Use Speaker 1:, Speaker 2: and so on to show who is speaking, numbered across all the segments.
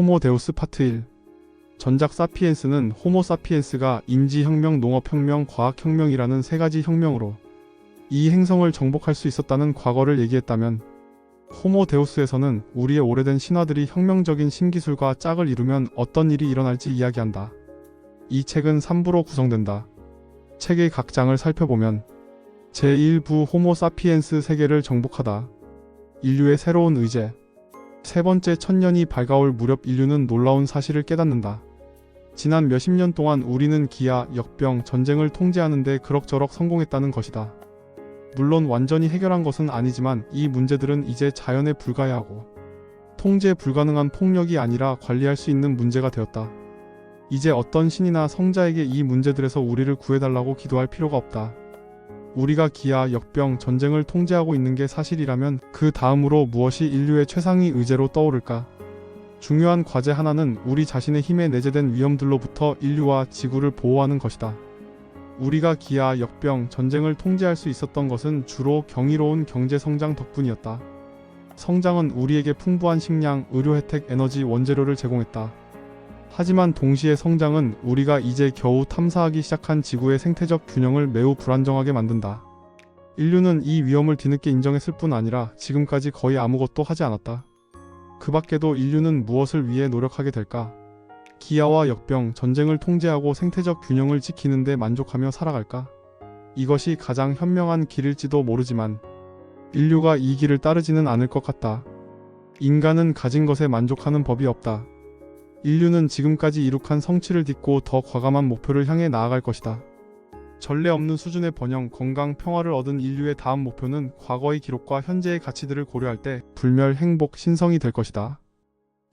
Speaker 1: 호모 데우스 파트 1 전작 사피엔스는 호모 사피엔스가 인지혁명, 농업혁명, 과학혁명이라는 세 가지 혁명으로 이 행성을 정복할 수 있었다는 과거를 얘기했다면 호모 데우스에서는 우리의 오래된 신화들이 혁명적인 신기술과 짝을 이루면 어떤 일이 일어날지 이야기한다. 이 책은 3부로 구성된다. 책의 각 장을 살펴보면 제1부 호모 사피엔스 세계를 정복하다. 인류의 새로운 의제. 세 번째 천년이 밝아올 무렵 인류는 놀라운 사실을 깨닫는다. 지난 몇십 년 동안 우리는 기아, 역병, 전쟁을 통제하는데 그럭저럭 성공했다는 것이다. 물론 완전히 해결한 것은 아니지만 이 문제들은 이제 자연에 불과해하고 통제 불가능한 폭력이 아니라 관리할 수 있는 문제가 되었다. 이제 어떤 신이나 성자에게 이 문제들에서 우리를 구해달라고 기도할 필요가 없다. 우리가 기아, 역병, 전쟁을 통제하고 있는 게 사실이라면 그 다음으로 무엇이 인류의 최상위 의제로 떠오를까? 중요한 과제 하나는 우리 자신의 힘에 내재된 위험들로부터 인류와 지구를 보호하는 것이다. 우리가 기아, 역병, 전쟁을 통제할 수 있었던 것은 주로 경이로운 경제 성장 덕분이었다. 성장은 우리에게 풍부한 식량, 의료 혜택, 에너지, 원재료를 제공했다. 하지만 동시에 성장은 우리가 이제 겨우 탐사하기 시작한 지구의 생태적 균형을 매우 불안정하게 만든다. 인류는 이 위험을 뒤늦게 인정했을 뿐 아니라 지금까지 거의 아무것도 하지 않았다. 그 밖에도 인류는 무엇을 위해 노력하게 될까? 기아와 역병, 전쟁을 통제하고 생태적 균형을 지키는데 만족하며 살아갈까? 이것이 가장 현명한 길일지도 모르지만 인류가 이 길을 따르지는 않을 것 같다. 인간은 가진 것에 만족하는 법이 없다. 인류는 지금까지 이룩한 성취를 딛고 더 과감한 목표를 향해 나아갈 것이다. 전례 없는 수준의 번영, 건강, 평화를 얻은 인류의 다음 목표는 과거의 기록과 현재의 가치들을 고려할 때 불멸, 행복, 신성이 될 것이다.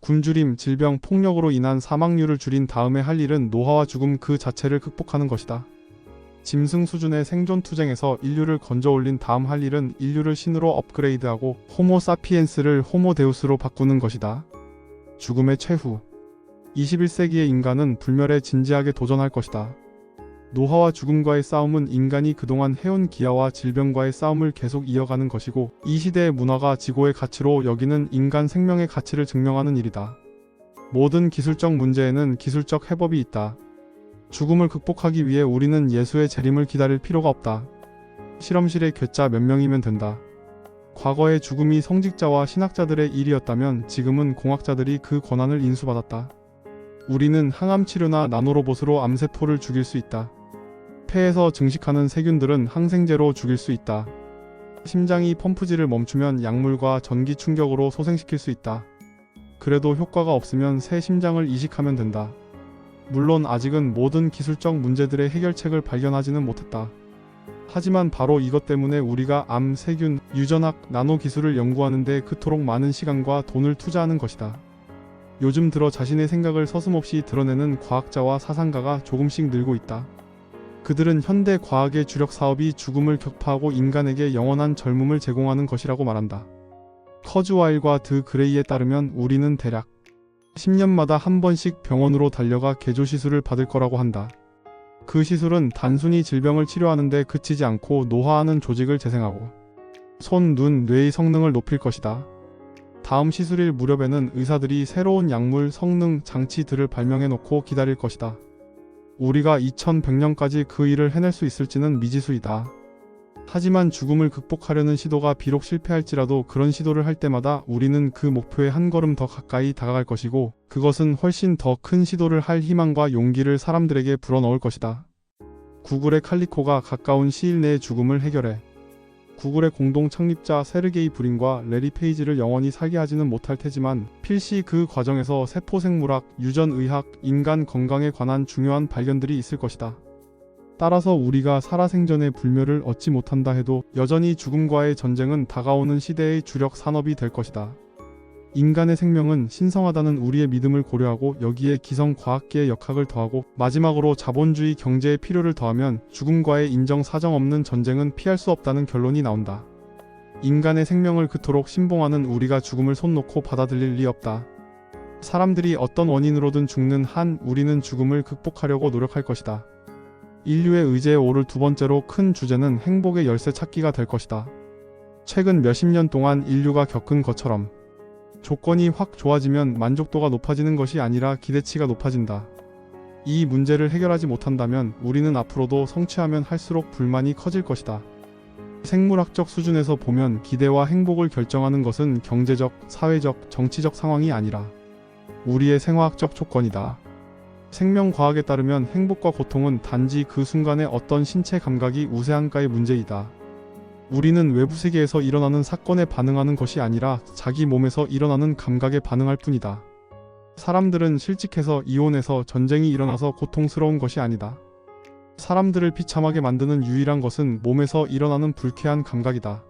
Speaker 1: 굶주림, 질병, 폭력으로 인한 사망률을 줄인 다음에 할 일은 노화와 죽음 그 자체를 극복하는 것이다. 짐승 수준의 생존 투쟁에서 인류를 건져 올린 다음 할 일은 인류를 신으로 업그레이드하고 호모 사피엔스를 호모 데우스로 바꾸는 것이다. 죽음의 최후 21세기의 인간은 불멸에 진지하게 도전할 것이다. 노화와 죽음과의 싸움은 인간이 그동안 해온 기아와 질병과의 싸움을 계속 이어가는 것이고 이 시대의 문화가 지고의 가치로 여기는 인간 생명의 가치를 증명하는 일이다. 모든 기술적 문제에는 기술적 해법이 있다. 죽음을 극복하기 위해 우리는 예수의 재림을 기다릴 필요가 없다. 실험실의 괴짜 몇 명이면 된다. 과거의 죽음이 성직자와 신학자들의 일이었다면 지금은 공학자들이 그 권한을 인수받았다. 우리는 항암 치료나 나노로봇으로 암세포를 죽일 수 있다. 폐에서 증식하는 세균들은 항생제로 죽일 수 있다. 심장이 펌프질을 멈추면 약물과 전기 충격으로 소생시킬 수 있다. 그래도 효과가 없으면 새 심장을 이식하면 된다. 물론 아직은 모든 기술적 문제들의 해결책을 발견하지는 못했다. 하지만 바로 이것 때문에 우리가 암, 세균, 유전학, 나노 기술을 연구하는데 그토록 많은 시간과 돈을 투자하는 것이다. 요즘 들어 자신의 생각을 서슴없이 드러내는 과학자와 사상가가 조금씩 늘고 있다. 그들은 현대 과학의 주력 사업이 죽음을 격파하고 인간에게 영원한 젊음을 제공하는 것이라고 말한다. 커즈와일과 드 그레이에 따르면 우리는 대략 10년마다 한 번씩 병원으로 달려가 개조 시술을 받을 거라고 한다. 그 시술은 단순히 질병을 치료하는데 그치지 않고 노화하는 조직을 재생하고 손, 눈, 뇌의 성능을 높일 것이다. 다음 시술일 무렵에는 의사들이 새로운 약물, 성능, 장치들을 발명해 놓고 기다릴 것이다. 우리가 2100년까지 그 일을 해낼 수 있을지는 미지수이다. 하지만 죽음을 극복하려는 시도가 비록 실패할지라도 그런 시도를 할 때마다 우리는 그 목표에 한 걸음 더 가까이 다가갈 것이고 그것은 훨씬 더 큰 시도를 할 희망과 용기를 사람들에게 불어넣을 것이다. 구글의 칼리코가 가까운 시일 내에 죽음을 해결해 구글의 공동 창립자 세르게이 브린과 레리 페이지를 영원히 살게 하지는 못할 테지만 필시 그 과정에서 세포생물학, 유전의학, 인간 건강에 관한 중요한 발견들이 있을 것이다. 따라서 우리가 살아생전의 불멸을 얻지 못한다 해도 여전히 죽음과의 전쟁은 다가오는 시대의 주력 산업이 될 것이다. 인간의 생명은 신성하다는 우리의 믿음을 고려하고 여기에 기성 과학계의 역학을 더하고 마지막으로 자본주의 경제의 필요를 더하면 죽음과의 인정 사정 없는 전쟁은 피할 수 없다는 결론이 나온다. 인간의 생명을 그토록 신봉하는 우리가 죽음을 손 놓고 받아들일 리 없다. 사람들이 어떤 원인으로든 죽는 한 우리는 죽음을 극복하려고 노력할 것이다. 인류의 의제에 오를 두 번째로 큰 주제는 행복의 열쇠 찾기가 될 것이다. 최근 몇십 년 동안 인류가 겪은 것처럼 조건이 확 좋아지면 만족도가 높아지는 것이 아니라 기대치가 높아진다. 이 문제를 해결하지 못한다면 우리는 앞으로도 성취하면 할수록 불만이 커질 것이다. 생물학적 수준에서 보면 기대와 행복을 결정하는 것은 경제적, 사회적, 정치적 상황이 아니라 우리의 생화학적 조건이다. 생명과학에 따르면 행복과 고통은 단지 그 순간의 어떤 신체 감각이 우세한가의 문제이다. 우리는 외부 세계에서 일어나는 사건에 반응하는 것이 아니라 자기 몸에서 일어나는 감각에 반응할 뿐이다. 사람들은 실직해서 이혼해서 전쟁이 일어나서 고통스러운 것이 아니다. 사람들을 비참하게 만드는 유일한 것은 몸에서 일어나는 불쾌한 감각이다.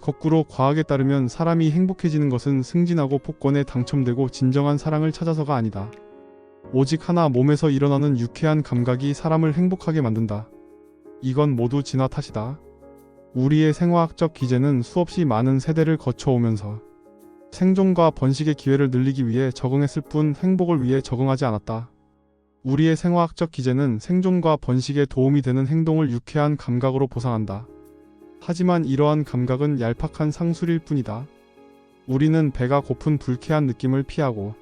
Speaker 1: 거꾸로 과학에 따르면 사람이 행복해지는 것은 승진하고 복권에 당첨되고 진정한 사랑을 찾아서가 아니다. 오직 하나 몸에서 일어나는 유쾌한 감각이 사람을 행복하게 만든다. 이건 모두 진화 탓이다. 우리의 생화학적 기제는 수없이 많은 세대를 거쳐오면서 생존과 번식의 기회를 늘리기 위해 적응했을 뿐 행복을 위해 적응하지 않았다. 우리의 생화학적 기제는 생존과 번식에 도움이 되는 행동을 유쾌한 감각으로 보상한다. 하지만 이러한 감각은 얄팍한 상술일 뿐이다. 우리는 배가 고픈 불쾌한 느낌을 피하고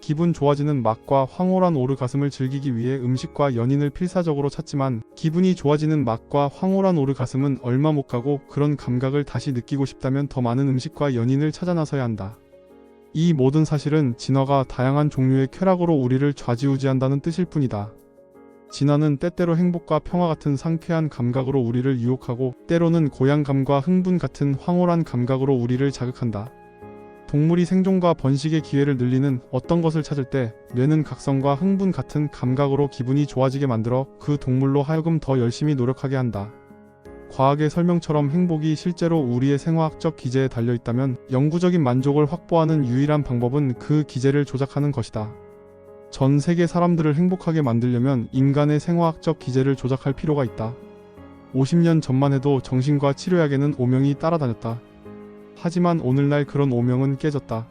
Speaker 1: 기분 좋아지는 맛과 황홀한 오르가슴을 즐기기 위해 음식과 연인을 필사적으로 찾지만 기분이 좋아지는 맛과 황홀한 오르가슴은 얼마 못 가고 그런 감각을 다시 느끼고 싶다면 더 많은 음식과 연인을 찾아 나서야 한다. 이 모든 사실은 진화가 다양한 종류의 쾌락으로 우리를 좌지우지한다는 뜻일 뿐이다. 진화는 때때로 행복과 평화 같은 상쾌한 감각으로 우리를 유혹하고 때로는 고양감과 흥분 같은 황홀한 감각으로 우리를 자극한다. 동물이 생존과 번식의 기회를 늘리는 어떤 것을 찾을 때 뇌는 각성과 흥분 같은 감각으로 기분이 좋아지게 만들어 그 동물로 하여금 더 열심히 노력하게 한다. 과학의 설명처럼 행복이 실제로 우리의 생화학적 기제에 달려 있다면 영구적인 만족을 확보하는 유일한 방법은 그 기제를 조작하는 것이다. 전 세계 사람들을 행복하게 만들려면 인간의 생화학적 기제를 조작할 필요가 있다. 50년 전만 해도 정신과 치료약에는 오명이 따라다녔다. 하지만 오늘날 그런 오명은 깨졌다.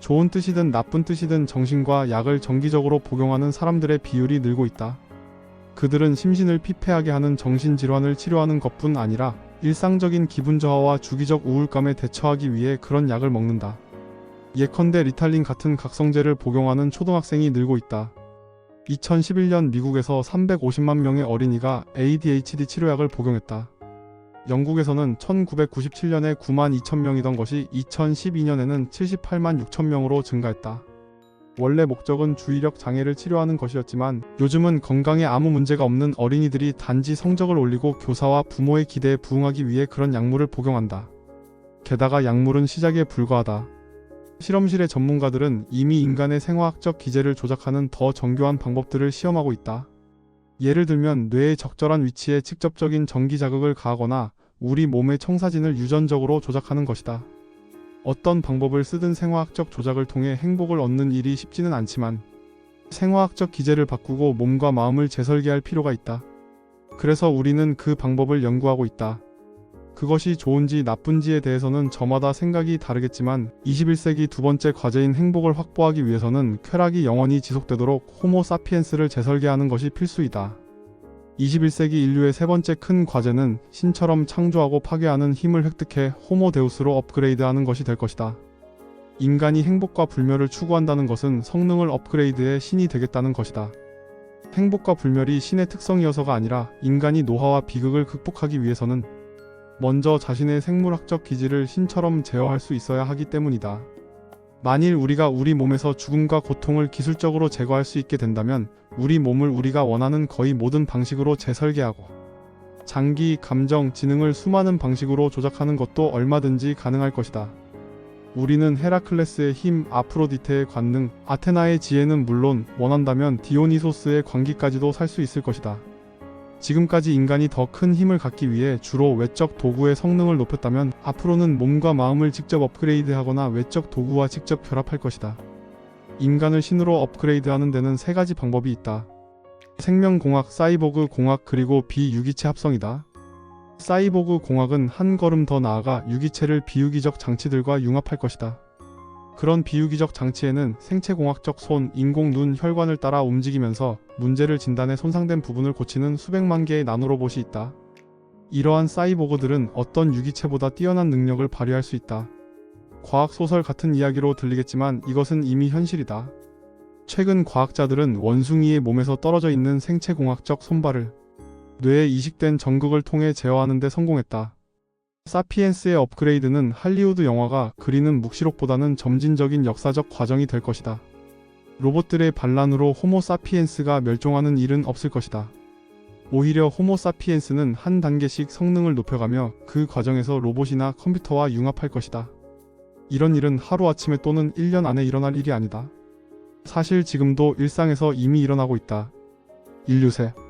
Speaker 1: 좋은 뜻이든 나쁜 뜻이든 정신과 약을 정기적으로 복용하는 사람들의 비율이 늘고 있다. 그들은 심신을 피폐하게 하는 정신질환을 치료하는 것뿐 아니라 일상적인 기분 저하와 주기적 우울감에 대처하기 위해 그런 약을 먹는다. 예컨대 리탈린 같은 각성제를 복용하는 초등학생이 늘고 있다. 2011년 미국에서 350만 명의 어린이가 ADHD 치료약을 복용했다. 영국에서는 1997년에 9만 2천 명이던 것이 2012년에는 78만 6천 명으로 증가했다. 원래 목적은 주의력 장애를 치료하는 것이었지만 요즘은 건강에 아무 문제가 없는 어린이들이 단지 성적을 올리고 교사와 부모의 기대에 부응하기 위해 그런 약물을 복용한다. 게다가 약물은 시작에 불과하다. 실험실의 전문가들은 이미 인간의 생화학적 기제를 조작하는 더 정교한 방법들을 시험하고 있다. 예를 들면 뇌의 적절한 위치에 직접적인 전기 자극을 가하거나 우리 몸의 청사진을 유전적으로 조작하는 것이다. 어떤 방법을 쓰든 생화학적 조작을 통해 행복을 얻는 일이 쉽지는 않지만 생화학적 기제를 바꾸고 몸과 마음을 재설계할 필요가 있다. 그래서 우리는 그 방법을 연구하고 있다. 그것이 좋은지 나쁜지에 대해서는 저마다 생각이 다르겠지만 21세기 두 번째 과제인 행복을 확보하기 위해서는 쾌락이 영원히 지속되도록 호모 사피엔스를 재설계하는 것이 필수이다. 21세기 인류의 세 번째 큰 과제는 신처럼 창조하고 파괴하는 힘을 획득해 호모 데우스로 업그레이드하는 것이 될 것이다. 인간이 행복과 불멸을 추구한다는 것은 성능을 업그레이드해 신이 되겠다는 것이다. 행복과 불멸이 신의 특성이어서가 아니라 인간이 노화와 비극을 극복하기 위해서는 먼저 자신의 생물학적 기질을 신처럼 제어할 수 있어야 하기 때문이다. 만일 우리가 우리 몸에서 죽음과 고통을 기술적으로 제거할 수 있게 된다면 우리 몸을 우리가 원하는 거의 모든 방식으로 재설계하고 장기, 감정, 지능을 수많은 방식으로 조작하는 것도 얼마든지 가능할 것이다. 우리는 헤라클레스의 힘, 아프로디테의 관능, 아테나의 지혜는 물론 원한다면 디오니소스의 광기까지도 살 수 있을 것이다. 지금까지 인간이 더 큰 힘을 갖기 위해 주로 외적 도구의 성능을 높였다면 앞으로는 몸과 마음을 직접 업그레이드하거나 외적 도구와 직접 결합할 것이다. 인간을 신으로 업그레이드하는 데는 세 가지 방법이 있다. 생명공학, 사이보그 공학 그리고 비유기체 합성이다. 사이보그 공학은 한 걸음 더 나아가 유기체를 비유기적 장치들과 융합할 것이다. 그런 비유기적 장치에는 생체공학적 손, 인공 눈, 혈관을 따라 움직이면서 문제를 진단해 손상된 부분을 고치는 수백만 개의 나노로봇이 있다. 이러한 사이보그들은 어떤 유기체보다 뛰어난 능력을 발휘할 수 있다. 과학 소설 같은 이야기로 들리겠지만 이것은 이미 현실이다. 최근 과학자들은 원숭이의 몸에서 떨어져 있는 생체공학적 손발을 뇌에 이식된 전극을 통해 제어하는 데 성공했다. 사피엔스의 업그레이드는 할리우드 영화가 그리는 묵시록보다는 점진적인 역사적 과정이 될 것이다. 로봇들의 반란으로 호모 사피엔스가 멸종하는 일은 없을 것이다. 오히려 호모 사피엔스는 한 단계씩 성능을 높여가며 그 과정에서 로봇이나 컴퓨터와 융합할 것이다. 이런 일은 하루아침에 또는 1년 안에 일어날 일이 아니다. 사실 지금도 일상에서 이미 일어나고 있다. 인류세.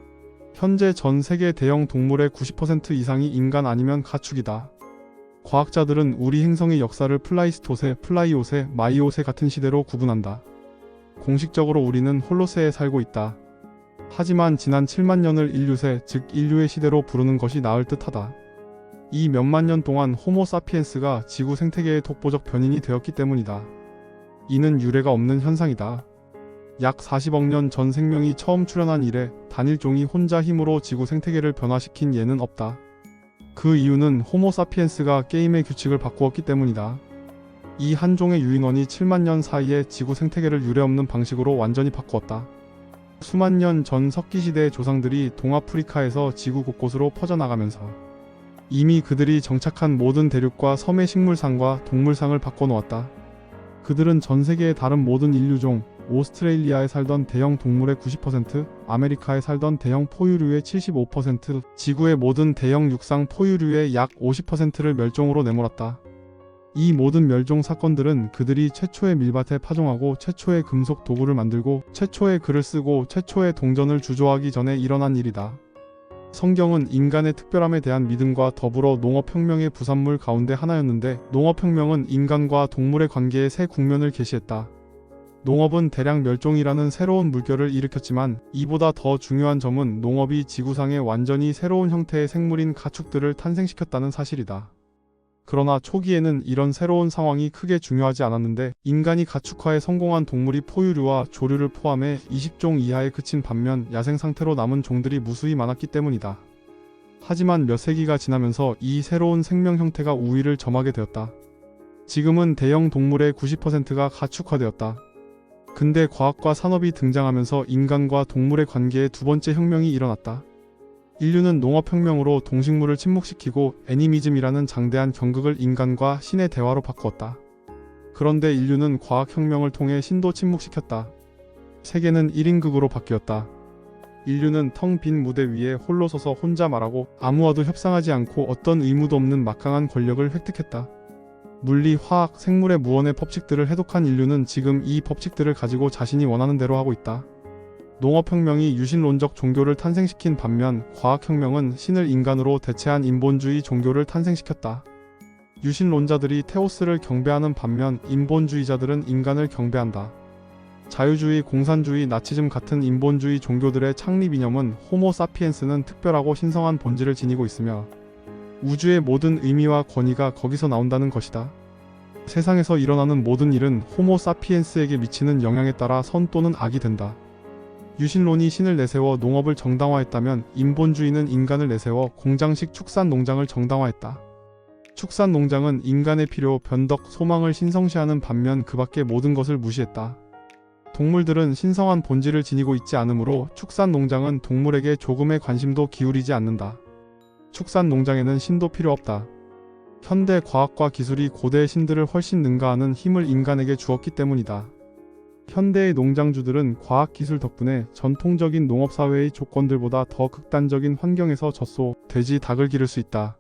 Speaker 1: 현재 전 세계 대형 동물의 90% 이상이 인간 아니면 가축이다. 과학자들은 우리 행성의 역사를 플라이스토세, 플라이오세, 마이오세 같은 시대로 구분한다. 공식적으로 우리는 홀로세에 살고 있다. 하지만 지난 7만 년을 인류세, 즉 인류의 시대로 부르는 것이 나을 듯하다. 이 몇만 년 동안 호모 사피엔스가 지구 생태계의 독보적 변인이 되었기 때문이다. 이는 유례가 없는 현상이다. 약 40억 년 전 생명이 처음 출현한 이래 단일 종이 혼자 힘으로 지구 생태계를 변화시킨 예는 없다. 그 이유는 호모 사피엔스가 게임의 규칙을 바꾸었기 때문이다. 이 한 종의 유인원이 7만 년 사이에 지구 생태계를 유례없는 방식으로 완전히 바꾸었다. 수만 년 전 석기시대의 조상들이 동아프리카에서 지구 곳곳으로 퍼져나가면서 이미 그들이 정착한 모든 대륙과 섬의 식물상과 동물상을 바꿔놓았다. 그들은 전 세계의 다른 모든 인류종, 오스트레일리아에 살던 대형 동물의 90%, 아메리카에 살던 대형 포유류의 75%, 지구의 모든 대형 육상 포유류의 약 50%를 멸종으로 내몰았다. 이 모든 멸종 사건들은 그들이 최초의 밀밭에 파종하고 최초의 금속 도구를 만들고 최초의 글을 쓰고 최초의 동전을 주조하기 전에 일어난 일이다. 성경은 인간의 특별함에 대한 믿음과 더불어 농업혁명의 부산물 가운데 하나였는데 농업혁명은 인간과 동물의 관계의 새 국면을 게시했다. 농업은 대량 멸종이라는 새로운 물결을 일으켰지만 이보다 더 중요한 점은 농업이 지구상에 완전히 새로운 형태의 생물인 가축들을 탄생시켰다는 사실이다. 그러나 초기에는 이런 새로운 상황이 크게 중요하지 않았는데 인간이 가축화에 성공한 동물이 포유류와 조류를 포함해 20종 이하에 그친 반면 야생 상태로 남은 종들이 무수히 많았기 때문이다. 하지만 몇 세기가 지나면서 이 새로운 생명 형태가 우위를 점하게 되었다. 지금은 대형 동물의 90%가 가축화되었다. 근대 과학과 산업이 등장하면서 인간과 동물의 관계에 두 번째 혁명이 일어났다. 인류는 농업혁명으로 동식물을 침묵시키고 애니미즘이라는 장대한 경극을 인간과 신의 대화로 바꾸었다. 그런데 인류는 과학혁명을 통해 신도 침묵시켰다. 세계는 1인극으로 바뀌었다. 인류는 텅 빈 무대 위에 홀로 서서 혼자 말하고 아무와도 협상하지 않고 어떤 의무도 없는 막강한 권력을 획득했다. 물리, 화학, 생물의 무언의 법칙들을 해독한 인류는 지금 이 법칙들을 가지고 자신이 원하는 대로 하고 있다. 농업혁명이 유신론적 종교를 탄생시킨 반면 과학혁명은 신을 인간으로 대체한 인본주의 종교를 탄생시켰다. 유신론자들이 테오스를 경배하는 반면 인본주의자들은 인간을 경배한다. 자유주의, 공산주의, 나치즘 같은 인본주의 종교들의 창립 이념은 호모 사피엔스는 특별하고 신성한 본질을 지니고 있으며 우주의 모든 의미와 권위가 거기서 나온다는 것이다. 세상에서 일어나는 모든 일은 호모 사피엔스에게 미치는 영향에 따라 선 또는 악이 된다. 유신론이 신을 내세워 농업을 정당화했다면 인본주의는 인간을 내세워 공장식 축산 농장을 정당화했다. 축산 농장은 인간의 필요, 변덕, 소망을 신성시하는 반면 그 밖의 모든 것을 무시했다. 동물들은 신성한 본질을 지니고 있지 않으므로 축산 농장은 동물에게 조금의 관심도 기울이지 않는다. 축산 농장에는 신도 필요 없다. 현대 과학과 기술이 고대의 신들을 훨씬 능가하는 힘을 인간에게 주었기 때문이다. 현대의 농장주들은 과학기술 덕분에 전통적인 농업사회의 조건들보다 더 극단적인 환경에서 젖소, 돼지, 닭을 기를 수 있다.